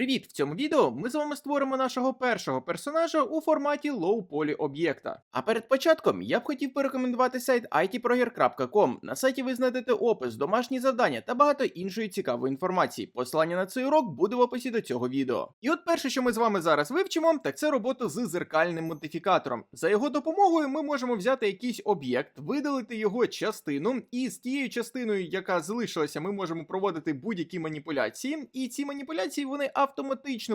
Привіт! В цьому відео ми з вами створимо нашого першого персонажа у форматі low-poly об'єкта. А перед початком я б хотів порекомендувати сайт itproger.com. На сайті ви знайдете опис, домашні завдання та багато іншої цікавої інформації. Посилання на цей урок буде в описі до цього відео. І от перше, що ми з вами зараз вивчимо, так це робота з зеркальним модифікатором. За його допомогою ми можемо взяти якийсь об'єкт, видалити його частину, і з тією частиною, яка залишилася, ми можемо проводити будь-які маніпуляції. І ці маніпуляції вони автоматично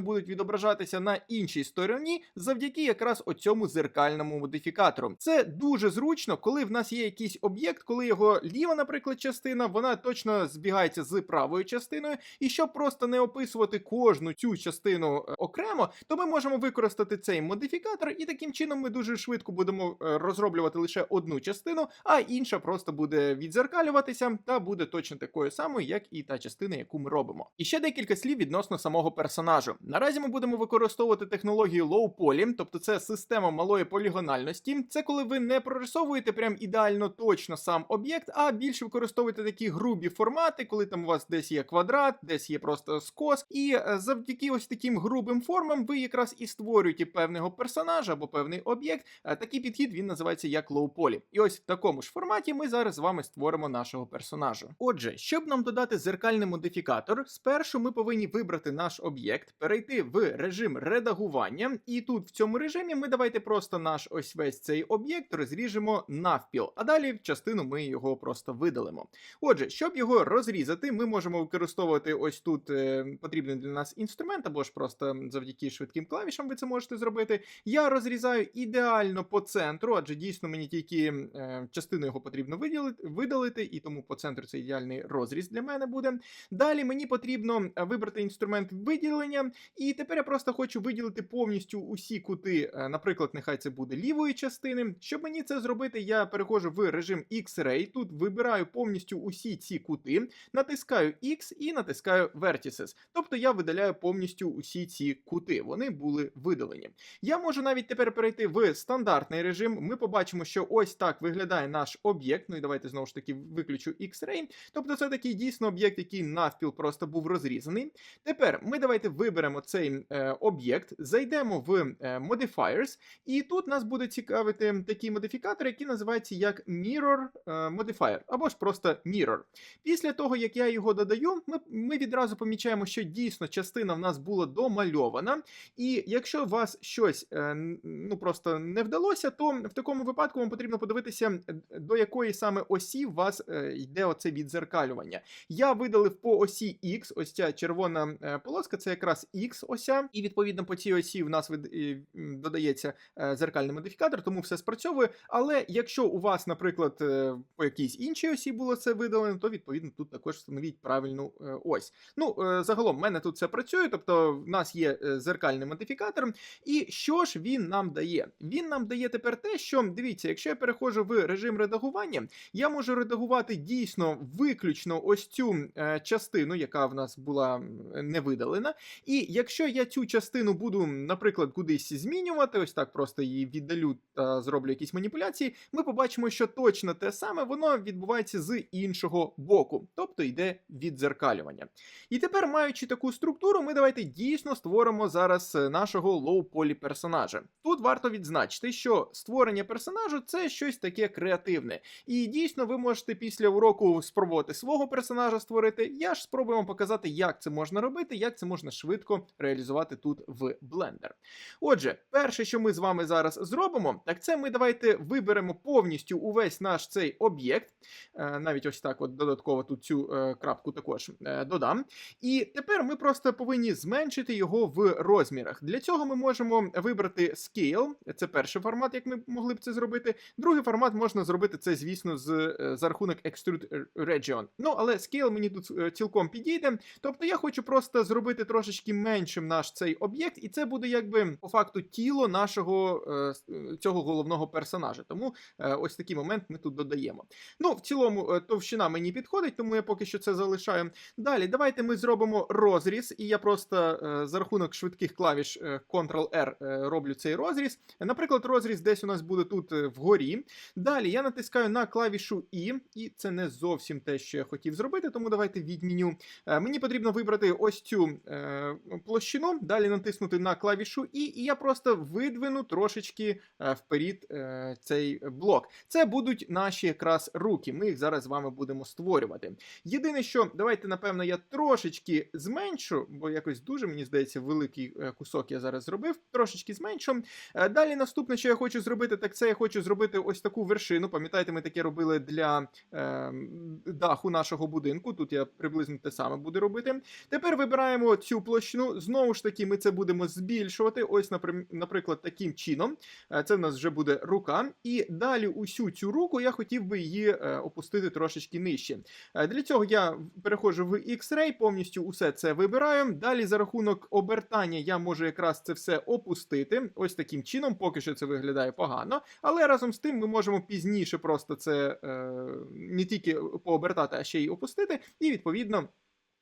будуть відображатися на іншій стороні завдяки якраз оцьому зеркальному модифікатору. Це дуже зручно, коли в нас є якийсь об'єкт, коли його ліва, наприклад, частина, вона точно збігається з правою частиною. І щоб просто не описувати кожну цю частину е, окремо, то ми можемо використати цей модифікатор, і таким чином ми дуже швидко будемо е, розроблювати лише одну частину, а інша просто буде відзеркалюватися та буде точно такою самою, як і та частина, яку ми робимо. І ще декілька слів відносно самого персонажу. Наразі ми будемо використовувати технологію Low Poly, тобто це система малої полігональності. Це коли ви не прорисовуєте прям ідеально точно сам об'єкт, а більше використовуєте такі грубі формати, коли там у вас десь є квадрат, десь є просто скос. І е, завдяки ось таким грубим формам ви якраз і створюєте певного персонажа або певний об'єкт. Е, Такий підхід він називається як Poly. І ось в такому ж форматі ми зараз з вами створимо нашого персонажа. Отже, щоб нам додати зеркальний модифікатор, спершу ми повинні вибрати наш об'єкт, перейти в режим редагування, і тут в цьому режимі ми давайте просто наш ось весь цей об'єкт розріжемо навпіл, а далі в частину ми його просто видалимо. Отже, щоб його розрізати, ми можемо використовувати ось тут е, потрібний для нас інструмент, або ж просто завдяки швидким клавішам ви це можете зробити. Я розрізаю ідеально по центру, адже дійсно мені тільки е, частину його потрібно виділити, видалити, і тому по центру це ідеальний розріз для мене буде. Далі мені потрібно е, вибрати інструмент виділення, і тепер я просто хочу виділити повністю усі кути, е, наприклад, нехай це буде лівої частини. Щоб мені це зробити, я переходжу в режим X-Ray. Тут вибираю повністю усі ці кути, натискаю X і натискаю Vertices. Тобто я видаляю повністю усі ці кути. Вони були видалені. Я можу навіть тепер перейти в стандартний режим. Ми побачимо, що ось так виглядає наш об'єкт. Ну і давайте знову ж таки виключу X-Ray. Тобто це такий дійсно об'єкт, який навпіл просто був розрізаний. Тепер ми давайте виберемо цей е, об'єкт, зайдемо в е, Modifiers, і тут нас буде цікавити такий модифікатор, який називається як Mirror е, Modifier, або ж просто Mirror. Після того, як я його додаю, ми, ми відразу помічаємо, що дійсно частина в нас була домальована. І якщо у вас щось е, ну просто не вдалося, то в такому випадку вам потрібно подивитися, е, до якої саме осі у вас е, йде оце відзеркалювання. Я видалив по осі X, ось ця червона е, полоска, це якраз X ося, і відповідно по цій осі в нас від- додається е, зеркальний модифікатор, тому все спрацьовує. Але якщо у вас, наприклад, е, по якійсь іншій осі було це видалено, то відповідно тут також встановіть правильну е, ось. Ну, загалом, в мене тут все працює, тобто в нас є зеркальний модифікатор. І що ж він нам дає? Він нам дає тепер те, що дивіться, якщо я переходжу в режим редагування, я можу редагувати дійсно виключно ось цю частину, яка в нас була не видалена. І якщо я цю частину буду, наприклад, кудись змінювати, ось так просто її віддалю та зроблю якісь маніпуляції, ми побачимо, що точно те саме воно відбувається з іншого боку, тобто йде віддзеркалювання. І тепер, маючи таку структуру, ми давайте дійсно створимо зараз е, нашого лоу-полі персонажа. Тут варто відзначити, що створення персонажу це щось таке креативне. І дійсно ви можете після уроку спробувати свого персонажа створити. Я ж спробую вам показати, як це можна робити, як це можна швидко реалізувати тут в Blender. Отже, перше, що ми з вами зараз зробимо, так це ми давайте виберемо повністю увесь наш цей об'єкт. Е, Навіть ось так, от додатково тут цю е, крапку також е, додам. І тепер ми просто повинні зменшити його в розмірах. Для цього ми можемо вибрати Scale, це перший формат, як ми могли б це зробити. Другий формат можна зробити це, звісно, з, за рахунок Extrude Region. Ну, але Scale мені тут цілком підійде. Тобто я хочу просто зробити трошечки меншим наш цей об'єкт, і це буде якби по факту тіло нашого е, цього головного персонажа. Тому е, ось такий момент ми тут додаємо. Ну, в цілому, е, товщина мені підходить, тому я поки що це залишаю. Далі, давайте ми зробимо розріз, і я просто за рахунок швидких клавіш Ctrl-R роблю цей розріз. Наприклад, розріз десь у нас буде тут вгорі. Далі я натискаю на клавішу І, і це не зовсім те, що я хотів зробити, тому давайте відміню. Мені потрібно вибрати ось цю площину, далі натиснути на клавішу І, і я просто видвину трошечки е, вперед е, цей блок. Це будуть наші якраз руки. Ми їх зараз з вами будемо створювати. Єдине, що давайте, напевно, я трошечки зменшу, бо якось дуже, мені здається, великий е, кусок я зараз зробив. Трошечки зменшу. Е, Далі наступне, що я хочу зробити, так це я хочу зробити ось таку вершину. Пам'ятаєте, ми таке робили для е, даху нашого будинку. Тут я приблизно те саме буду робити. Тепер вибираємо цю площину. Знову ж таки, ми це будемо збільшувати. Ось, наприклад, таким чином. Е, Це в нас вже буде рука. І далі усю цю руку я хотів би її е, опустити трошечки нижче. Е, Для цього я переходжу в X-Ray, повністю усе це вибираю. Далі за рахунок обертання я можу якраз це все опустити. Ось таким чином, поки що це виглядає погано. Але разом з тим ми можемо пізніше просто це не тільки пообертати, а ще й опустити. І відповідно.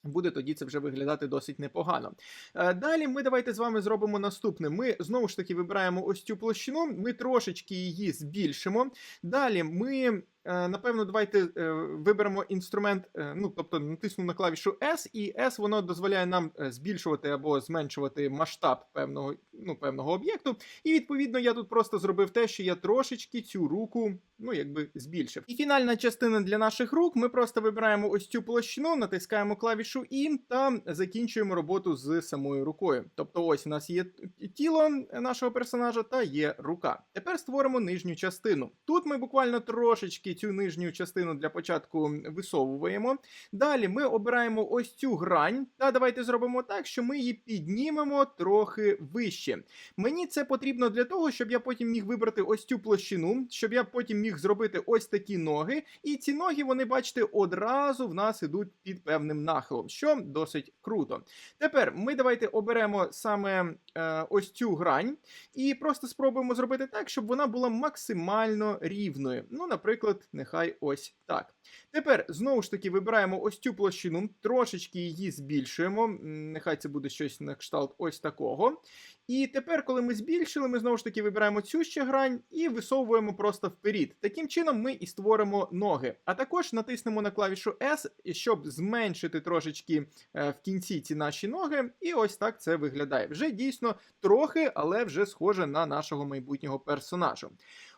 Буде тоді це вже виглядати досить непогано. Е, Далі ми давайте з вами зробимо наступне. Ми знову ж таки вибираємо ось цю площину, ми трошечки її збільшимо. Далі ми. Е, Напевно, давайте е, виберемо інструмент, е, ну тобто натисну на клавішу S, і S воно дозволяє нам збільшувати або зменшувати масштаб певного, ну, певного об'єкту. І відповідно я тут просто зробив те, що я трошечки цю руку, ну якби збільшив. І фінальна частина для наших рук. Ми просто вибираємо ось цю площину, натискаємо клавішу І та закінчуємо роботу з самою рукою. Тобто, ось у нас є тіло нашого персонажа та є рука. Тепер створимо нижню частину. Тут ми буквально трошечки цю нижню частину для початку висовуємо. Далі ми обираємо ось цю грань, та давайте зробимо так, що ми її піднімемо трохи вище. Мені це потрібно для того, щоб я потім міг вибрати ось цю площину, щоб я потім міг зробити ось такі ноги. І ці ноги, вони, бачите, одразу в нас ідуть під певним нахилом, що досить круто. Тепер ми давайте оберемо саме е, ось цю грань і просто спробуємо зробити так, щоб вона була максимально рівною. Ну, наприклад, нехай ось так. Тепер знову ж таки вибираємо ось цю площину, трошечки її збільшуємо. Нехай це буде щось на кшталт ось такого. І тепер, коли ми збільшили, ми знову ж таки вибираємо цю ще грань і висовуємо просто вперед. Таким чином ми і створимо ноги. А також натиснемо на клавішу S, щоб зменшити трошечки е, в кінці ці наші ноги. І ось так це виглядає. Вже дійсно трохи, але вже схоже на нашого майбутнього персонажа.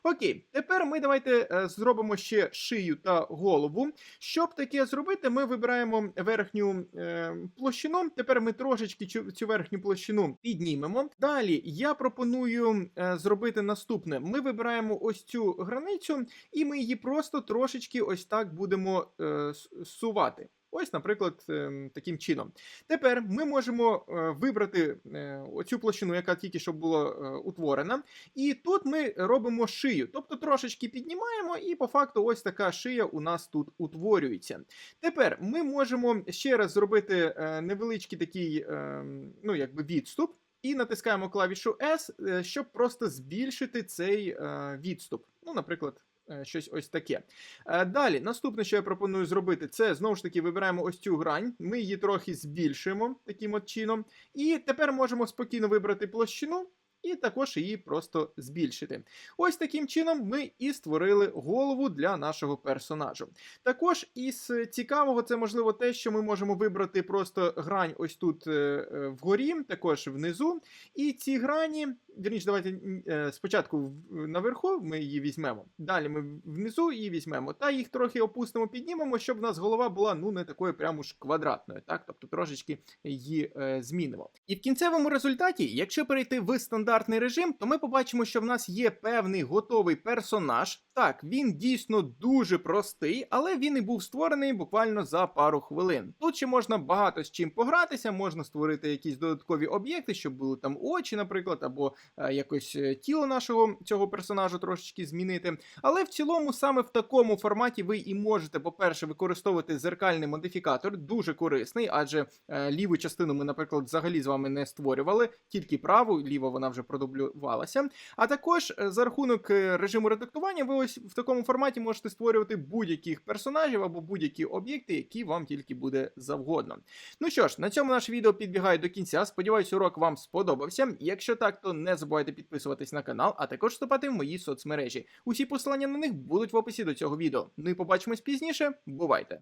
Окей, тепер ми давайте е, зробимо ще шию та голову. Щоб таке зробити, ми вибираємо верхню е, площину. Тепер ми трошечки цю, цю верхню площину піднімемо. Далі я пропоную е, зробити наступне: ми вибираємо ось цю границю, і ми її просто трошечки ось так будемо е, сувати. Ось, наприклад, ем, таким чином. Тепер ми можемо е, вибрати е, оцю площину, яка тільки що була е, утворена. І тут ми робимо шию, тобто трошечки піднімаємо, і по факту ось така шия у нас тут утворюється. Тепер ми можемо ще раз зробити невеличкий такий е, ну, якби відступ. І натискаємо клавішу S, щоб просто збільшити цей відступ. Ну, наприклад, щось ось таке. Е, Далі, наступне, що я пропоную зробити, це знову ж таки вибираємо ось цю грань. Ми її трохи збільшуємо таким от чином. І тепер можемо спокійно вибрати площину. І також її просто збільшити. Ось таким чином ми і створили голову для нашого персонажу. Також із цікавого, це можливо те, що ми можемо вибрати просто грань ось тут е, е, вгорі, також внизу. І ці грані, вірніше, давайте е, спочатку наверху ми її візьмемо. Далі ми внизу її візьмемо, та їх трохи опустимо, піднімемо, щоб в нас голова була ну не такою прямо ж квадратною, так? Тобто трошечки її е, змінимо. І в кінцевому результаті, якщо перейти в стандартний режим, то ми побачимо, що в нас є певний готовий персонаж. Так, він дійсно дуже простий, але він і був створений буквально за пару хвилин. Тут ще можна багато з чим погратися, можна створити якісь додаткові об'єкти, щоб були там очі, наприклад, або якось е, тіло нашого цього персонажа трошечки змінити. Але в цілому, саме в такому форматі ви і можете, по-перше, використовувати зеркальний модифікатор, дуже корисний, адже е, ліву частину ми, наприклад, взагалі з вами не створювали, тільки праву, ліва вона вже продублювалася. А також е, за рахунок е, режиму редактування, ви ось в такому форматі можете створювати будь-яких персонажів або будь-які об'єкти, які вам тільки буде завгодно. Ну що ж, на цьому наше відео підбігає до кінця. Сподіваюсь, урок вам сподобався. Якщо так, то не забувайте підписуватись на канал, а також вступати в мої соцмережі. Усі посилання на них будуть в описі до цього відео. Ну і побачимось пізніше. Бувайте!